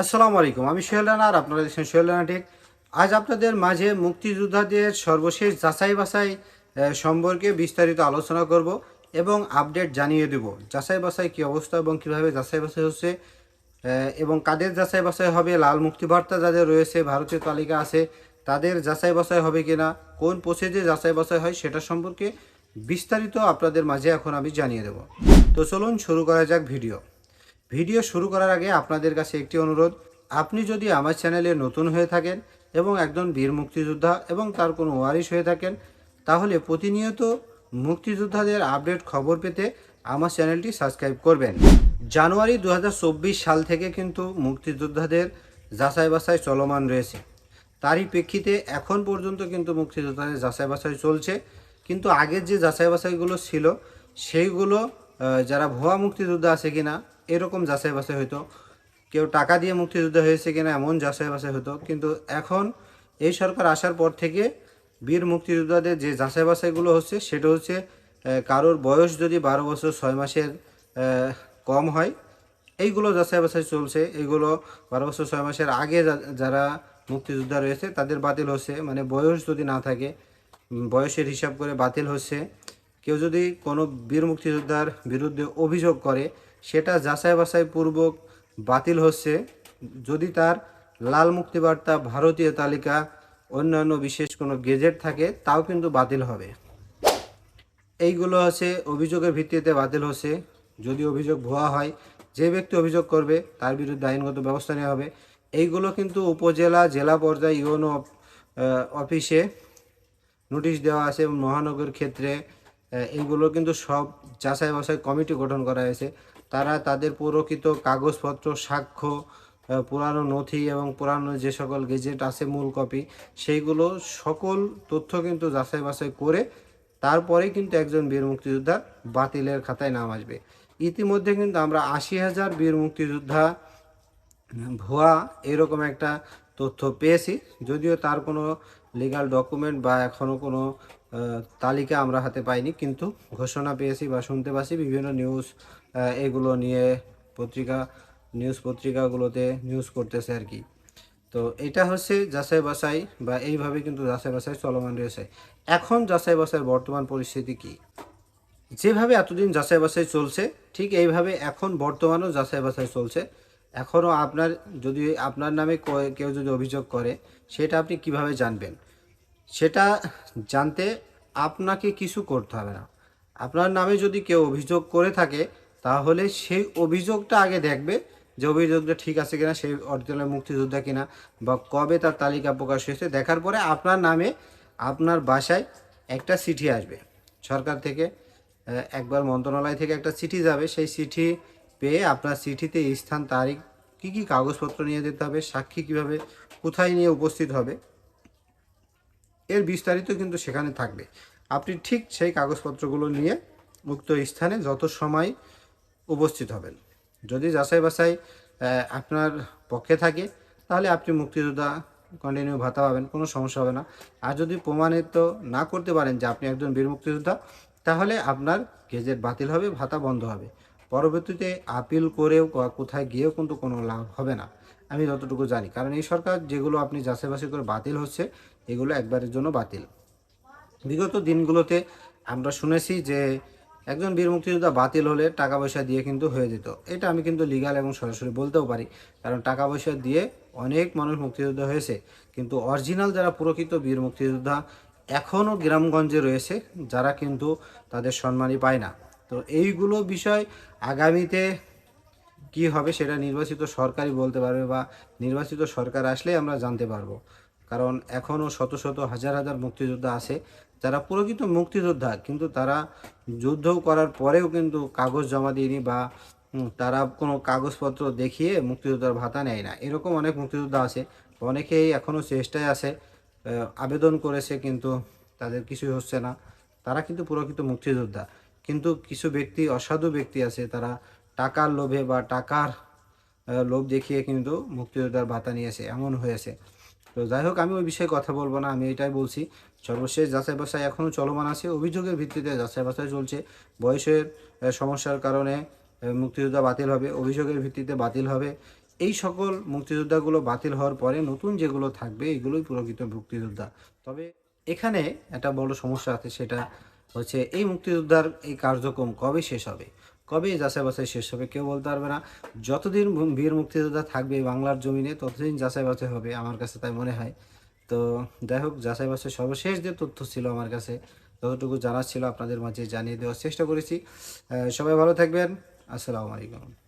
আসসালামু আলাইকুম, আমি সোহেল রানা আর আপনারা দেখছেন সোহেল রানা টেক। আজ আপনাদের মাঝে মুক্তিযোদ্ধাদের সর্বশেষ যাচাই বাছাই সম্পর্কে বিস্তারিত আলোচনা করব এবং আপডেট জানিয়ে দেব। যাচাই বাছাই কী অবস্থা এবং কীভাবে যাচাই বাছাই হচ্ছে এবং কাদের যাচাই বাছাই হবে, লাল মুক্তিবার্তা যাদের রয়েছে ভারতীয় তালিকা আছে, তাদের যাচাই বাছাই হবে কিনা, কোন প্রসেসে যাচাই বাছাই হয় সেটা সম্পর্কে বিস্তারিত আপনাদের মাঝে এখন আমি জানিয়ে দেব। তো চলুন শুরু করা যাক ভিডিও। ভিডিও শুরু করার আগে আপনাদের কাছে একটি অনুরোধ। আপনি যদি আমার চ্যানেলে নতুন হয়ে থাকেন এবং একজন বীর মুক্তিযোদ্ধা এবং তার কোনো ওয়ারিশ হয়ে থাকেন, তাহলে প্রতিনিয়ত মুক্তিযোদ্ধাদের আপডেট খবর পেতে আমার চ্যানেলটি সাবস্ক্রাইব করবেন। জানুয়ারি দু হাজার চব্বিশ সাল থেকে কিন্তু মুক্তিযোদ্ধাদের যাচাই বাছাই চলমান রয়েছে। তারই প্রেক্ষিতে এখন পর্যন্ত কিন্তু মুক্তিযোদ্ধাদের যাচাই বাছাই চলছে। কিন্তু আগের যে যাচাই বাছাইগুলো ছিল, সেইগুলো যারা ভুয়া মুক্তিযোদ্ধা আছে কিনা এরকম যাচাই বাছাই হতো কেউ টাকা দিয়ে মুক্তিযুদ্ধ হয়েছে কিনা এমন যাচাই বাছাই হতো কিন্তু এখন এই সরকার আসার পর থেকে বীর মুক্তিযোদ্ধাদের যে যাচাই বাছাইগুলো হচ্ছে, সেটা হচ্ছে কারোর বয়স যদি বারো বছর ছয় মাসের কম হয়, এইগুলো যাচাই বাছাই চলছে। এইগুলো বারো বছর ছয় মাসের আগে যারা মুক্তিযোদ্ধা রয়েছে, তাদের বাতিল হচ্ছে। মানে বয়স যদি না থাকে বয়সের হিসাব করে বাতিল হচ্ছে। কেউ যদি কোনো বীর মুক্তিযোদ্ধার বিরুদ্ধে অভিযোগ করে সেটা যাচাই বাছাই পূর্বক বাতিল হচ্ছে। যদি তার লাল মুক্তিবার্তা ভারতীয় তালিকা অন্যান্য বিশেষ কোনো গেজেট থাকে, তাও কিন্তু বাতিল হবে। এইগুলো আছে, অভিযোগের ভিত্তিতে বাতিল হচ্ছে। যদি অভিযোগ ভুয়া হয়, যে ব্যক্তি অভিযোগ করবে, তার বিরুদ্ধে আইনগত ব্যবস্থা নেওয়া হবে। এইগুলো কিন্তু উপজেলা, জেলা পর্যায়ে ইউনো অফিসে নোটিশ দেওয়া আছে এবং মহানগর ক্ষেত্রে এইগুলো কিন্তু সব যাচাই বাছাই কমিটি গঠন করা হয়েছে। তারা তাদের প্রকৃত কাগজপত্র, সাক্ষ্য পুরানো নথি এবং পুরানো যে সকল গেজেট আছে, মূল কপি, সেইগুলো সকল তথ্য কিন্তু যাচাই বাছাই করে তারপরেই কিন্তু একজন বীর মুক্তিযোদ্ধা বাতিলের খাতায় নাম আসবে। ইতিমধ্যে কিন্তু আমরা আশি হাজার বীর মুক্তিযোদ্ধা ভুয়া এরকম একটা তথ্য পেয়েছি, যদিও তার কোনো লিগাল ডকুমেন্ট বা এখনও কোনো তালিকা আমরা হাতে পাইনি, কিন্তু ঘোষণা পেয়েছি বা শুনতে পাচ্ছি বিভিন্ন নিউজ এগুলো নিয়ে পত্রিকা নিউজ পত্রিকাগুলোতে নিউজ করতেছে আর কি। তো এটা হচ্ছে যাচাই বাছাই বা এইভাবে কিন্তু যাচাই বাছাই চলমান রয়েছে। এখন যাচাই বাছাই বর্তমান পরিস্থিতি কী? যেভাবে এতদিন যাচাই বাছাই চলছে, ঠিক এইভাবে এখন বর্তমানেও যাচাই বাছাই চলছে। এখনও আপনার যদি, আপনার নামে কেউ যদি অভিযোগ করে, সেটা আপনি কীভাবে জানবেন? সেটা জানতে আপনাকে কিছু করতে হবে না। আপনার নামে যদি কেউ অভিযোগ করে থাকে, তাহলে সেই অভিযোগটা আগে দেখবে যে অভিযোগটা ঠিক আছে কিনা, সেই অরিজিনাল মুক্তিযোদ্ধা কিনা বা কবে তার তালিকা প্রকাশ হয়েছে। দেখার পরে আপনার নামে আপনার বাসায় একটা চিঠি আসবে। সরকার থেকে একবার মন্ত্রণালয় থেকে একটা চিঠি যাবে। সেই চিঠি পেয়ে আপনার চিঠিতে স্থান, তারিখ, কী কী কাগজপত্র নিয়ে যেতে হবে, সাক্ষী কীভাবে, কোথায় নিয়ে উপস্থিত হবে এর বিস্তারিত কিন্তু সেখানে থাকবে। আপনি ঠিক সেই কাগজপত্রগুলো নিয়ে উক্ত স্থানে যত সময় উপস্থিত হবেন। যদি যাচাই বাছাই আপনার পক্ষে থাকে, তাহলে আপনি মুক্তিযোদ্ধা কন্টিনিউ ভাতা পাবেন, কোনো সমস্যা হবে না। আর যদি প্রমাণিত না করতে পারেন যে আপনি একজন বীর মুক্তিযোদ্ধা, তাহলে আপনার গেজেট বাতিল হবে, ভাতা বন্ধ হবে। পরবর্তীতে আপিল করেও কোথায় গিয়েও কিন্তু কোনো লাভ হবে না। আমি যতটুকু জানি। কারণ এই সরকার যেগুলো আপনি যাচাই বাছাই করে বাতিল হচ্ছে, এগুলো একবারের জন্য বাতিল। বিগত দিনগুলোতে আমরা শুনেছি যে একজন বীর মুক্তিযোদ্ধা বাতিল হলে টাকা পয়সা দিয়ে কিন্তু হয়ে যেত। এটা আমি কিন্তু লিগাল এবং সরাসরি বলতেও পারি। কারণ টাকা পয়সা দিয়ে অনেক মানুষ মুক্তিযোদ্ধা হয়েছে। কিন্তু অরিজিনাল যারা প্রকৃত বীর মুক্তিযোদ্ধা এখনও গ্রামগঞ্জে রয়েছে, যারা কিন্তু তাদের সম্মানই পায় না। তো এইগুলো বিষয় আগামীতে কি হবে সেটা নির্বাচিত সরকারই বলতে পারবে বা নির্বাচিত সরকার আসলেই আমরা জানতে পারব। কারণ এখনও শত শত হাজার হাজার মুক্তিযোদ্ধা আছে, যারা প্রকৃত মুক্তিযোদ্ধা, কিন্তু তারা যুদ্ধ করার পরেও কিন্তু কাগজ জমা দিয়নি বা তারা কোনো কাগজপত্র দেখিয়ে মুক্তিযোদ্ধার ভাতা নেয় না। এরকম অনেক মুক্তিযোদ্ধা আছে, অনেকেই এখনও চেষ্টায় আছে আবেদন করেছে কিন্তু তাদের কিছুই হচ্ছে না। তারা কিন্তু প্রকৃত মুক্তিযোদ্ধা, কিন্তু কিছু ব্যক্তি, অসাধু ব্যক্তি আছে, তারা টাকার লোভে বা টাকার লোভ দেখিয়ে কিন্তু মুক্তিযোদ্ধার ভাতা নিয়েছে এমন হয়েছে তো যাই হোক, আমি ওই বিষয়ে কথা বলব না, আমি এটাই বলছি। সর্বশেষ যাচাই বাছাই এখনও চলমান আছে, অভিযোগের ভিত্তিতে যাচাই বাছাই চলছে। বয়সের সমস্যার কারণে মুক্তিযোদ্ধা বাতিল হবে, অভিযোগের ভিত্তিতে বাতিল হবে। এই সকল মুক্তিযোদ্ধাগুলো বাতিল হওয়ার পরে নতুন যেগুলো থাকবে, এগুলোই প্রকৃত মুক্তিযোদ্ধা। তবে এখানে একটা বড় সমস্যা আছে, সেটা হচ্ছে এই মুক্তিযোদ্ধার এই কার্যক্রম কবে শেষ হবে? কবে যাচাই বাছাই শেষ হবে কেউ বলতে পারবে না। যতদিন বীর মুক্তিযোদ্ধা থাকবে বাংলার জমিনে, ততদিন যাচাই বাছাই হবে আমার কাছে তাই মনে হয়। তো যাই হোক যাচাই বাছাই সর্বশেষ যে তথ্য ছিল আমার কাছে, ততটুকু জানা ছিল। আপনাদের মাঝে জানিয়ে দেওয়ার চেষ্টা করেছি। সবাই ভালো থাকবেন। আসসালামু আলাইকুম।